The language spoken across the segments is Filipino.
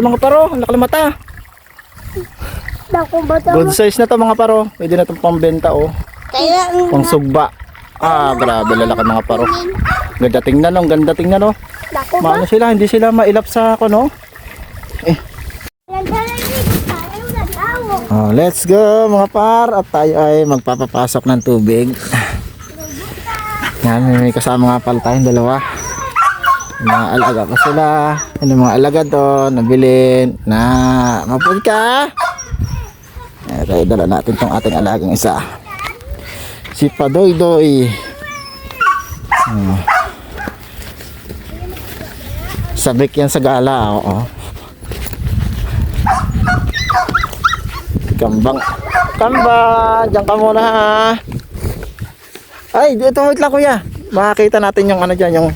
laki mga paro. Ang laki mata. Dako ba to? Good size na to mga paro. Pwede na itong pambenta oh. Kaya ang Pang sugba. Ah, grabe lalaki mga paro. Ganda tingnan oh. Ganda tingnan oh. dako ba? Maano sila, hindi sila mailap sa ako no. Dawo. Oh, let's go mga par at tayo ay magpapapasok ng tubig. Yan, may kasama nga pala tayong dalawa. Yung Mga alaga pa sila. Yung mga alaga doon, nabilin, na mapun ka. Ito, dala natin tong ating alagang isa. Si Padoy Doy. Oh. Sabik yan sa gala, oo. Kambang. Kambang! Diyan ka muna ha. Ay, dito wait lang kuya. Makakita natin yung ano dyan, yung...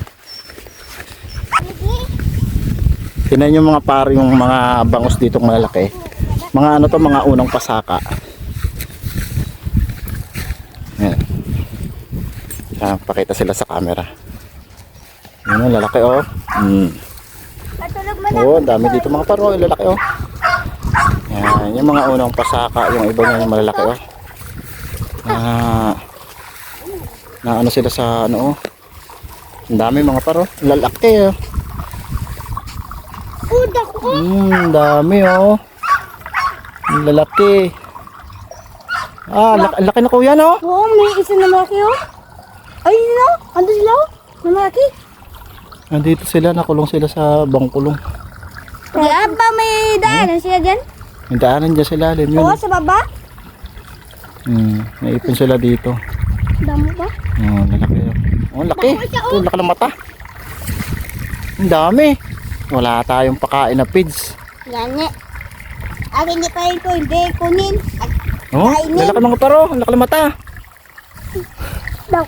Tinan yung mga par, yung mga bangus dito malalaki. Mga ano to, mga unang pasaka. Yan. Yan, pakita sila sa camera. Yan, lalaki oh. Oo, ang dami dito mga paro, lalaki oh. Yan, yung mga unang pasaka, yung iba niya yung malalaki oh. Ah, na ano sila sa ano oh. Ang dami mga paro, lalaki oh. Oh. Hmm, dami oh. Ang lalaki. Ah, laki, laki na kuya no? Oo, may isa na malaki oh. Ay, no? Ando sila oh. Na malaki. Nandito sila, nakulong sila sa bangkulong. Kaya ba may daanan sila dyan? May daanan dyan sila, alam yun. Oo, sa baba. Hmm, naipon sila dito. Damo ba? Oh, lalaki. Oh, laki. Oh, laki ng mata. Ang dami. Wala tayong pakain na pids. Yan eh. Ang hindi pa rin ko, hindi kunin. Oh, Kainin. lalaki mga paro. Ang laki ng mata. Ba?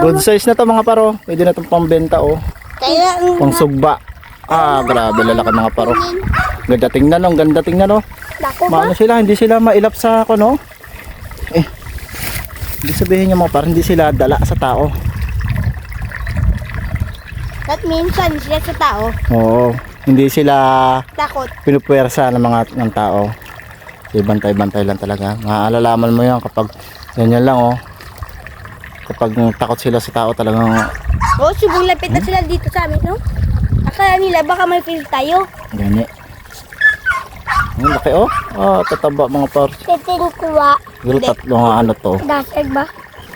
Good size na to mga paro. Pwede na itong pambenta oh. Kaya ang Pang sugba. Ah, grabe lalaki mga paro. Ganda tingnan oh. Ang ganda tingnan oh. dako ba? Maano sila, hindi sila mailap sa ako no. Eh. Hindi sabihin niya mga paro, hindi sila dala sa tao. At minsan sila sa tao, Oo. Hindi sila takot. pinupuwersa ng mga ng tao. So, bantay-bantay lang talaga. Maaalalaman mo yan kapag ganyan lang oh. Kapag takot sila sa tao talagang Oo, subong lapit na sila dito sa amin, no? Akala nila baka may feel tayo. ganyan. Ang laki oh. Ah, tataba mga par. Titingkuwa. Siguro tatlo nga ano to. Dasag ba?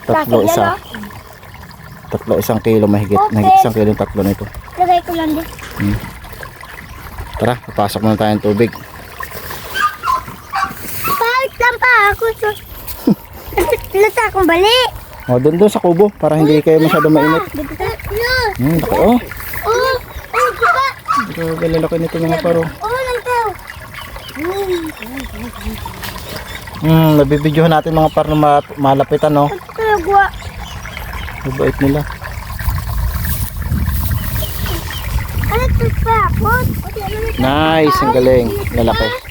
Tatlo Dasag isa. yan, Tatlo isang kilo mahigit. Mahigit isang kilo yung tatlo nito. Lagay ko lang din. Tara, papasok muna tayo ng tubig. Park lang pa ako. So... Lata akong bali. O, doon doon sa kubo para hindi kayo masyado mainit. Hmm, laki oh. Oh, oh, diba? Grabe lalaki nito mga paro. Oh, lang tao. Hmm, nabibidyohan natin mga par na ma- malapitan no. Mabait nila. Ano? Ano? Nice, ang galing. Lalaki.